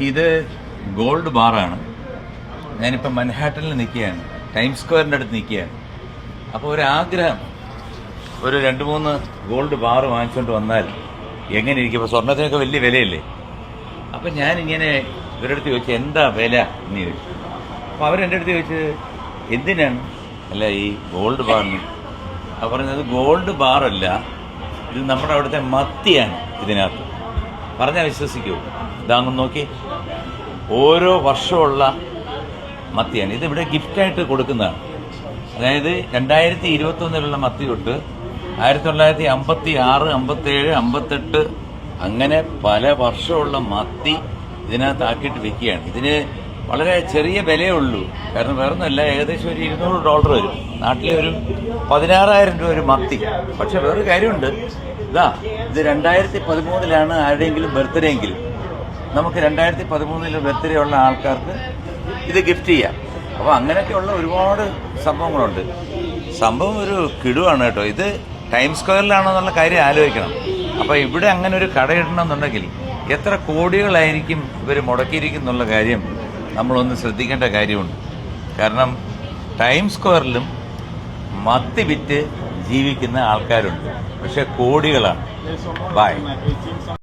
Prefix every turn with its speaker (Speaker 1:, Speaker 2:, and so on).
Speaker 1: ഇത് ഗോൾഡ് ബാറാണ്. ഞാനിപ്പോൾ മൻഹാട്ടനിൽ നിൽക്കുകയാണ്. ടൈം സ്ക്വയറിന്റെ അടുത്ത് നിൽക്കുകയാണ്. അപ്പോൾ ഒരു ആഗ്രഹം ഒരു രണ്ട് മൂന്ന് ഗോൾഡ് ബാർ വാങ്ങിച്ചുകൊണ്ട് വന്നാൽ എങ്ങനെ ഇരിക്കും? ഇപ്പോൾ സ്വർണത്തിനൊക്കെ വലിയ വിലയല്ലേ? അപ്പം ഞാനിങ്ങനെ ഇവരുടെ അടുത്ത് ചോദിച്ചു എന്താ വില? എന്ന് ചോദിച്ചു. അപ്പോൾ അവരെന്റെ അടുത്ത് ചോദിച്ചത് എന്തിനാണ്? അല്ല ഈ ഗോൾഡ് ബാറിന്. അപ്പം പറഞ്ഞത് ഗോൾഡ് ബാറല്ല ഇത് നമ്മുടെ അവിടുത്തെ മത്തിയാണ് ഇതിനകത്ത്. പറഞ്ഞാൽ വിശ്വസിക്കൂ. ഇതാങ്ങ് നോക്കി. ഓരോ വർഷമുള്ള മത്തിയാണ്. ഇത് ഇവിടെ ഗിഫ്റ്റായിട്ട് കൊടുക്കുന്നതാണ്. അതായത് രണ്ടായിരത്തി ഇരുപത്തി ഒന്നിലുള്ള മത്തി തൊട്ട് ആയിരത്തി തൊള്ളായിരത്തി അമ്പത്തി ആറ് അമ്പത്തേഴ് അമ്പത്തെട്ട് അങ്ങനെ പല വർഷമുള്ള മത്തി ഇതിനകത്ത് ആക്കിയിട്ട് വെക്കുകയാണ്. ഇതിന് വളരെ ചെറിയ വിലയേ ഉള്ളൂ കാരണം വേറൊന്നുമല്ല ഏകദേശം ഒരു ഇരുന്നൂറ് ഡോളർ വരും. നാട്ടിലെ ഒരു പതിനാറായിരം രൂപ ഒരു മത്തി. പക്ഷെ വേറൊരു കാര്യമുണ്ട്. ഇതാ ഇത് രണ്ടായിരത്തി പതിമൂന്നിലാണ് ആരുടെയെങ്കിലും ബർത്ത്ഡേ എങ്കിലും നമുക്ക് രണ്ടായിരത്തി പതിമൂന്നിൽ ബർത്ത്ഡേ ഉള്ള ആൾക്കാർക്ക് ഇത് ഗിഫ്റ്റ് ചെയ്യാം. അപ്പോൾ അങ്ങനെയൊക്കെയുള്ള ഒരുപാട് സംഭവങ്ങളുണ്ട്. സംഭവം ഒരു കിടുവാണ് കേട്ടോ. ഇത് ടൈം സ്ക്വയറിലാണോ എന്നുള്ള കാര്യം ആലോചിക്കണം. അപ്പോൾ ഇവിടെ അങ്ങനെ ഒരു കടയിടണം എന്നുണ്ടെങ്കിൽ എത്ര കോടികളായിരിക്കും ഇവർ മുടക്കിയിരിക്കുന്നുള്ള കാര്യം നമ്മളൊന്ന് ശ്രദ്ധിക്കേണ്ട കാര്യമുണ്ട്. കാരണം ടൈം സ്ക്വയറിലും മത്തി വിറ്റ് ജീവിക്കുന്ന ആൾക്കാരുണ്ട്. പക്ഷെ കോടികളാണ്. ബൈ